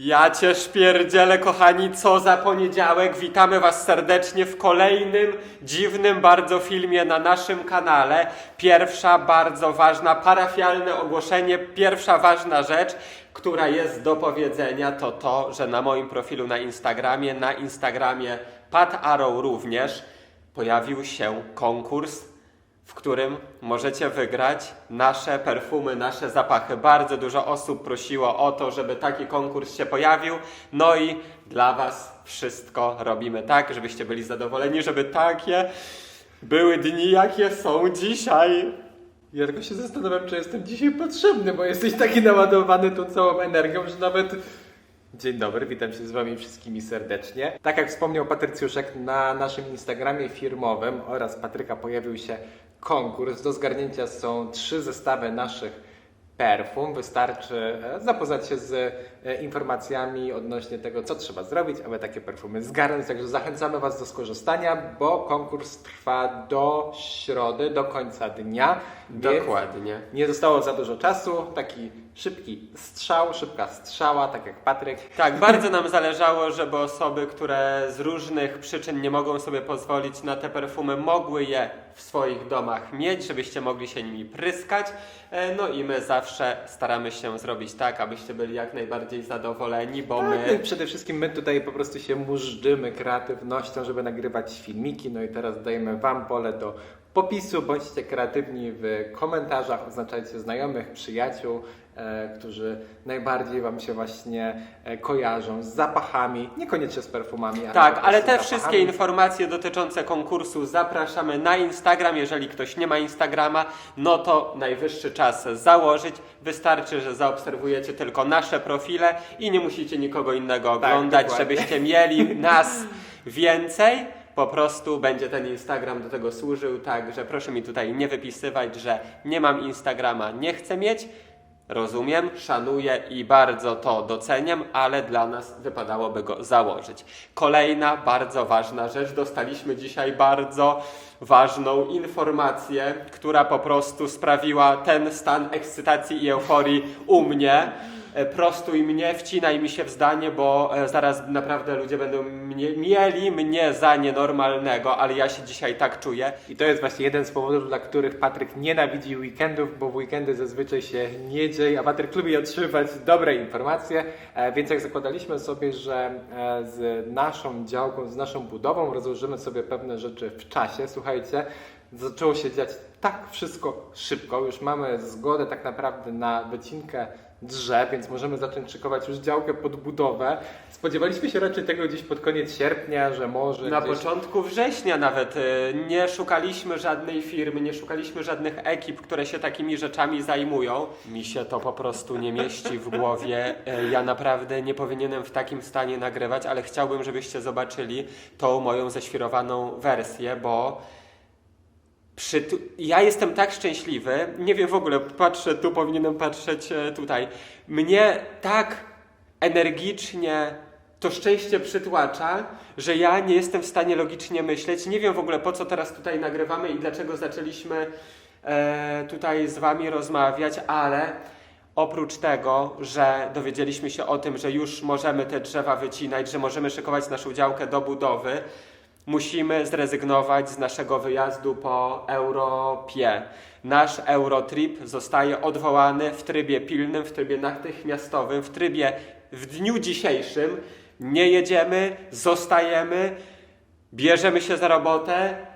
Ja cię szpierdzielę, kochani, co za poniedziałek. Witamy was serdecznie w kolejnym dziwnym bardzo filmie na naszym kanale. Pierwsza bardzo ważna, parafialne ogłoszenie, pierwsza ważna rzecz, która jest do powiedzenia, to to, że na moim profilu na Instagramie, na Instagramie Pat Arrow również, pojawił się konkurs w którym możecie wygrać nasze perfumy, nasze zapachy. Bardzo dużo osób prosiło o to, żeby taki konkurs się pojawił. No i dla Was wszystko robimy tak, żebyście byli zadowoleni, żeby takie były dni, jakie są dzisiaj. Ja tylko się zastanawiam, czy jestem dzisiaj potrzebny, bo jesteś taki naładowany tą całą energią, że nawet... Dzień dobry, witam się z Wami wszystkimi serdecznie. Tak jak wspomniał Patrycjuszek, na naszym Instagramie firmowym oraz Patryka pojawił się konkurs. Do zgarnięcia są trzy zestawy naszych perfum. Wystarczy e, zapoznać się z e, informacjami odnośnie tego, co trzeba zrobić, aby takie perfumy zgarnąć. Także zachęcamy Was do skorzystania, bo konkurs trwa do środy, do końca dnia. Dokładnie. nie zostało za dużo czasu, taki szybki strzał, szybka strzała, tak jak Patryk. Tak, bardzo nam zależało, żeby osoby, które z różnych przyczyn nie mogą sobie pozwolić na te perfumy, mogły je w swoich domach mieć, żebyście mogli się nimi pryskać. E, No i my zawsze staramy się zrobić tak, abyście byli jak najbardziej zadowoleni, bo Tak, no i my przede wszystkim my tutaj po prostu się mużdżymy kreatywnością, żeby nagrywać filmiki, no i teraz dajemy Wam pole do popisu, bądźcie kreatywni w komentarzach, oznaczajcie znajomych, przyjaciół, e, którzy najbardziej Wam się właśnie e, kojarzą z zapachami, niekoniecznie z perfumami. ale Tak, ale te z wszystkie zapachami. informacje dotyczące konkursu zapraszamy na Instagram. Jeżeli ktoś nie ma Instagrama, no to najwyższy czas założyć. Wystarczy, że zaobserwujecie tylko nasze profile i nie musicie nikogo innego oglądać, Tak, dokładnie. żebyście mieli nas więcej. Po prostu będzie ten Instagram do tego służył, także proszę mi tutaj nie wypisywać, że nie mam Instagrama, nie chcę mieć. Rozumiem, szanuję i bardzo to doceniam, ale dla nas wypadałoby go założyć. Kolejna bardzo ważna rzecz. Dostaliśmy dzisiaj bardzo ważną informację, która po prostu sprawiła ten stan ekscytacji i euforii u mnie. E, Prostuj mnie, wcinaj mi się w zdanie, bo e, zaraz naprawdę ludzie będą mnie, mieli mnie za nienormalnego, ale ja się dzisiaj tak czuję. I to jest właśnie jeden z powodów, dla których Patryk nienawidzi weekendów, bo w weekendy zazwyczaj się nie dzieje, a Patryk lubi otrzymywać dobre informacje, e, więc jak zakładaliśmy sobie, że z naszą działką, z naszą budową rozłożymy sobie pewne rzeczy w czasie, słuchajcie, zaczęło się dziać tak wszystko szybko, już mamy zgodę tak naprawdę na wycinkę drzew, więc możemy zacząć szykować już działkę pod budowę. Spodziewaliśmy się raczej tego gdzieś pod koniec sierpnia, że może Na gdzieś... początku września nawet y, nie szukaliśmy żadnej firmy, nie szukaliśmy żadnych ekip, które się takimi rzeczami zajmują. Mi się to po prostu nie mieści w głowie. Y, Ja naprawdę nie powinienem w takim stanie nagrywać, ale chciałbym, żebyście zobaczyli tą moją ześwirowaną wersję, bo przy tu... ja jestem tak szczęśliwy, nie wiem w ogóle, patrzę tu, powinienem patrzeć e, tutaj. Mnie tak energicznie to szczęście przytłacza, że ja nie jestem w stanie logicznie myśleć. Nie wiem w ogóle po co teraz tutaj nagrywamy i dlaczego zaczęliśmy e, tutaj z wami rozmawiać, ale oprócz tego, że dowiedzieliśmy się o tym, że już możemy te drzewa wycinać, że możemy szykować naszą działkę do budowy, musimy zrezygnować z naszego wyjazdu po Europie. Nasz Eurotrip zostaje odwołany w trybie pilnym, w trybie natychmiastowym, w trybie w dniu dzisiejszym. Nie jedziemy, zostajemy, bierzemy się za robotę.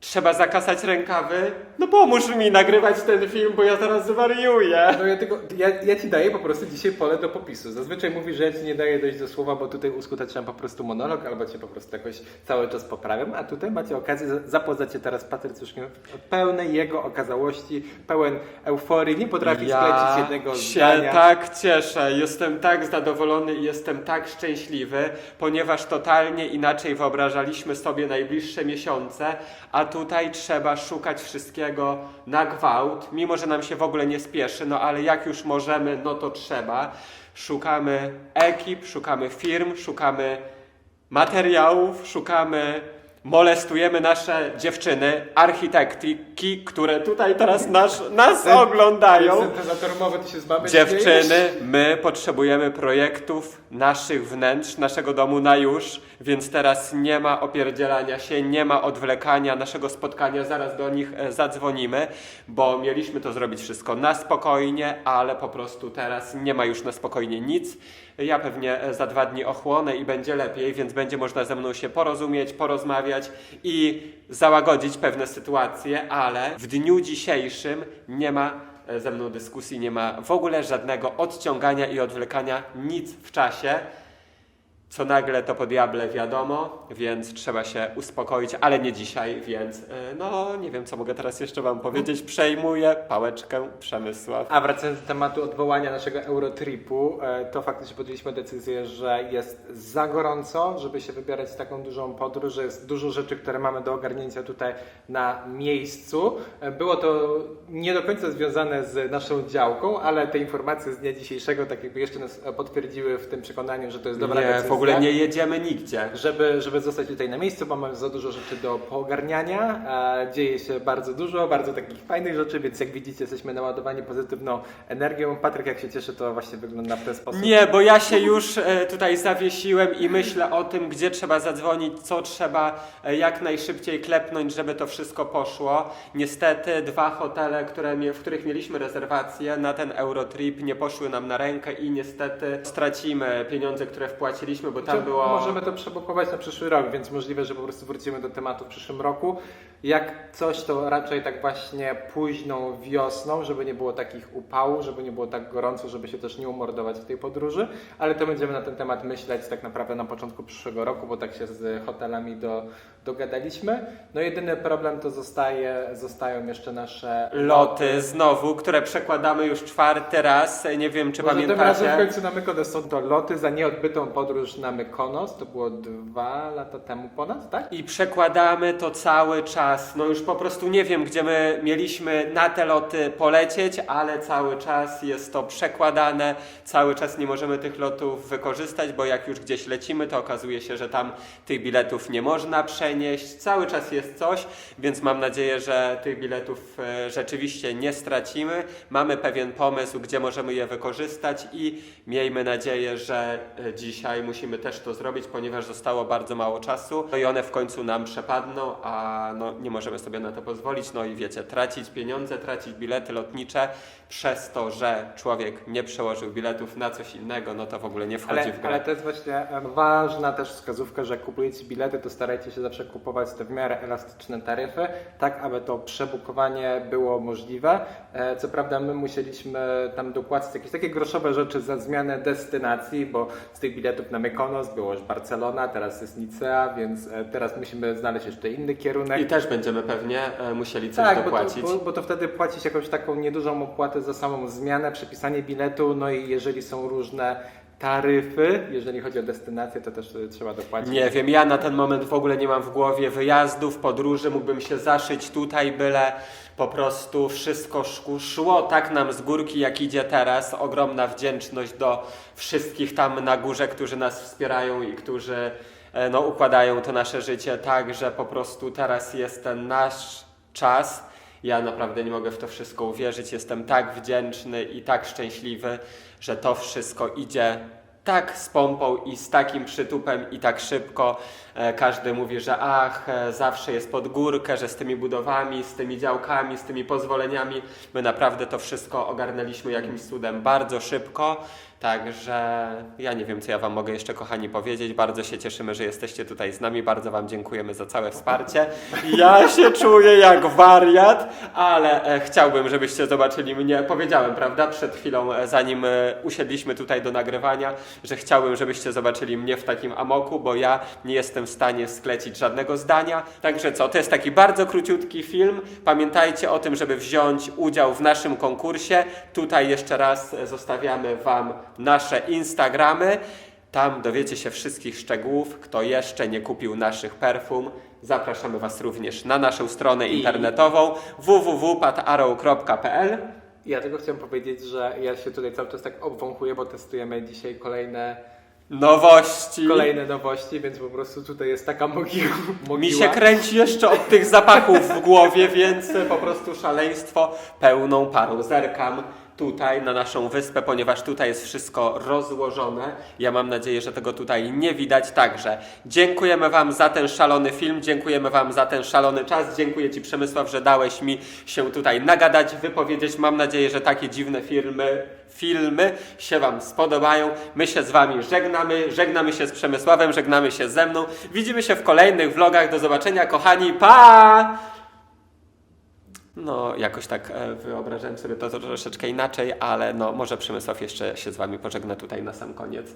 Trzeba zakasać rękawy. No pomóż mi nagrywać ten film, bo ja zaraz zwariuję. No ja, tylko, ja, ja ci daję po prostu dzisiaj pole do popisu. Zazwyczaj mówisz, że ja ci nie daję dojść do słowa, bo tutaj uskuteczniam po prostu monolog, albo cię po prostu jakoś cały czas poprawiam, a tutaj macie okazję za- zapoznać się teraz z Patrycjuszkiem w pełnej jego okazałości, pełen euforii, nie potrafi sklecić jednego się zdania. tak cieszę, jestem tak zadowolony i jestem tak szczęśliwy, ponieważ totalnie inaczej wyobrażaliśmy sobie najbliższe miesiące, a tutaj trzeba szukać wszystkiego na gwałt, mimo że nam się w ogóle nie spieszy, no ale jak już możemy, no to trzeba. Szukamy ekip, szukamy firm, szukamy materiałów, szukamy molestujemy nasze dziewczyny, architektki, które tutaj teraz nas, nas oglądają. Syntezator mowy, ty się z baby śmiejesz? Dziewczyny, my potrzebujemy projektów naszych wnętrz, naszego domu na już, więc teraz nie ma opierdzielania się, nie ma odwlekania naszego spotkania, zaraz do nich e, zadzwonimy, bo mieliśmy to zrobić wszystko na spokojnie, ale po prostu teraz nie ma już na spokojnie nic. Ja pewnie e, za dwa dni ochłonę i będzie lepiej, więc będzie można ze mną się porozumieć, porozmawiać i załagodzić pewne sytuacje, ale w dniu dzisiejszym nie ma e, ze mną dyskusji, nie ma w ogóle żadnego odciągania i odwlekania, nic w czasie. Co nagle to po diable wiadomo, więc trzeba się uspokoić, ale nie dzisiaj, więc e, no nie wiem co mogę teraz jeszcze wam powiedzieć. Przejmuję pałeczkę Przemysław. A wracając do tematu odwołania naszego Eurotripu, e, to faktycznie podjęliśmy decyzję, że jest za gorąco, żeby się wybierać w taką dużą podróż, że jest dużo rzeczy, które mamy do ogarnięcia tutaj na miejscu. E, Było to nie do końca związane z naszą działką, ale te informacje z dnia dzisiejszego tak jakby jeszcze nas potwierdziły w tym przekonaniu, że to jest dobra Nie, decyzja. W ogóle nie jedziemy nigdzie. Żeby, żeby zostać tutaj na miejscu, bo mamy za dużo rzeczy do poogarniania. E, dzieje się bardzo dużo, bardzo takich fajnych rzeczy, więc jak widzicie, jesteśmy naładowani pozytywną energią. Patryk, jak się cieszy, to właśnie wygląda w ten sposób. Nie, bo ja się już e, tutaj zawiesiłem i myślę o tym, gdzie trzeba zadzwonić, co trzeba e, jak najszybciej klepnąć, żeby to wszystko poszło. Niestety dwa hotele, które, w których mieliśmy rezerwację na ten Eurotrip nie poszły nam na rękę i niestety stracimy pieniądze, które wpłaciliśmy, bo tam To było... Możemy to przebukować na przyszły rok, więc możliwe, że po prostu wrócimy do tematu w przyszłym roku. Jak coś, to raczej tak właśnie późną wiosną, żeby nie było takich upałów, żeby nie było tak gorąco, żeby się też nie umordować w tej podróży, ale to będziemy na ten temat myśleć tak naprawdę na początku przyszłego roku, bo tak się z hotelami do, dogadaliśmy. No jedyny problem to zostaje, zostają jeszcze nasze Loty znowu, które przekładamy już czwarty raz. Nie wiem, czy Może tym razem w pamiętacie. końcu na Mykonos są to loty za nieodbytą podróż na Mykonos. To było dwa lata temu ponad, tak? I przekładamy to cały czas. No już po prostu nie wiem, gdzie my mieliśmy na te loty polecieć, ale cały czas jest to przekładane. Cały czas nie możemy tych lotów wykorzystać, bo jak już gdzieś lecimy, to okazuje się, że tam tych biletów nie można przenieść. Cały czas jest coś, więc mam nadzieję, że tych biletów e, rzeczywiście nie stracimy. Mamy pewien pomysł, gdzie możemy je wykorzystać i miejmy nadzieję, że e, dzisiaj musimy też to zrobić, ponieważ zostało bardzo mało czasu no i one w końcu nam przepadną, a no, nie możemy sobie na to pozwolić. No i wiecie, tracić pieniądze, tracić bilety lotnicze przez to, że człowiek nie przełożył biletów na coś innego, no to w ogóle nie wchodzi Ale, w grę. ale to jest właśnie ważna też wskazówka, że jak kupujecie bilety, to starajcie się zawsze kupować te w miarę elastyczne taryfy, tak aby to przebukowanie było możliwe. E, Co prawda my musieliśmy tam dopłacić jakieś takie groszowe rzeczy za zmianę destynacji, bo z tych biletów na Mykonos było już Barcelona, teraz jest Nicea, więc e, teraz musimy znaleźć jeszcze inny kierunek. I też będziemy pewnie e, musieli coś Tak, bo to, dopłacić. bo, bo to wtedy płacisz jakąś taką niedużą opłatę za samą zmianę, przepisanie biletu, no i jeżeli są różne taryfy, jeżeli chodzi o destynację, to też y, trzeba dopłacić. Nie wiem, ja na ten moment w ogóle nie mam w głowie wyjazdów, podróży, mógłbym się zaszyć tutaj, byle po prostu wszystko szło tak nam z górki, jak idzie teraz. Ogromna wdzięczność do wszystkich tam na górze, którzy nas wspierają i którzy e, no, układają to nasze życie tak, że po prostu teraz jest ten nasz czas. Ja naprawdę nie mogę w to wszystko uwierzyć. Jestem tak wdzięczny i tak szczęśliwy, że to wszystko idzie tak z pompą i z takim przytupem i tak szybko. E, Każdy mówi, że ach, e, zawsze jest pod górkę, że z tymi budowami, z tymi działkami, z tymi pozwoleniami, my naprawdę to wszystko ogarnęliśmy jakimś cudem bardzo szybko. Także ja nie wiem, co ja Wam mogę jeszcze, kochani, powiedzieć. Bardzo się cieszymy, że jesteście tutaj z nami. Bardzo Wam dziękujemy za całe wsparcie. Ja się czuję jak wariat, ale e, chciałbym, żebyście zobaczyli mnie. Powiedziałem, prawda, przed chwilą, zanim usiedliśmy tutaj do nagrywania, że chciałbym, żebyście zobaczyli mnie w takim amoku, bo ja nie jestem stanie sklecić żadnego zdania. Także co, to jest taki bardzo króciutki film. Pamiętajcie o tym, żeby wziąć udział w naszym konkursie. Tutaj jeszcze raz zostawiamy Wam nasze Instagramy. Tam dowiecie się wszystkich szczegółów. Kto jeszcze nie kupił naszych perfum, zapraszamy Was również na naszą stronę internetową www.patarrow.pl. Ja tylko chciałem powiedzieć, że ja się tutaj cały czas tak obwąchuję, bo testujemy dzisiaj kolejne Nowości. kolejne nowości, więc po prostu tutaj jest taka mogiła. mogiła. Mi się kręci jeszcze od tych zapachów w głowie, więc po prostu szaleństwo pełną parą. Zerkam tutaj na naszą wyspę, ponieważ tutaj jest wszystko rozłożone. Ja mam nadzieję, że tego tutaj nie widać. Także dziękujemy Wam za ten szalony film, dziękujemy Wam za ten szalony czas. Dziękuję Ci Przemysław, że dałeś mi się tutaj nagadać, wypowiedzieć. Mam nadzieję, że takie dziwne filmy filmy się Wam spodobają. My się z Wami żegnamy, żegnamy się z Przemysławem, żegnamy się ze mną. Widzimy się w kolejnych vlogach. Do zobaczenia, kochani. Pa! No, jakoś tak e, wyobrażałem sobie to troszeczkę inaczej, ale no, może Przemysław jeszcze się z Wami pożegna tutaj na sam koniec.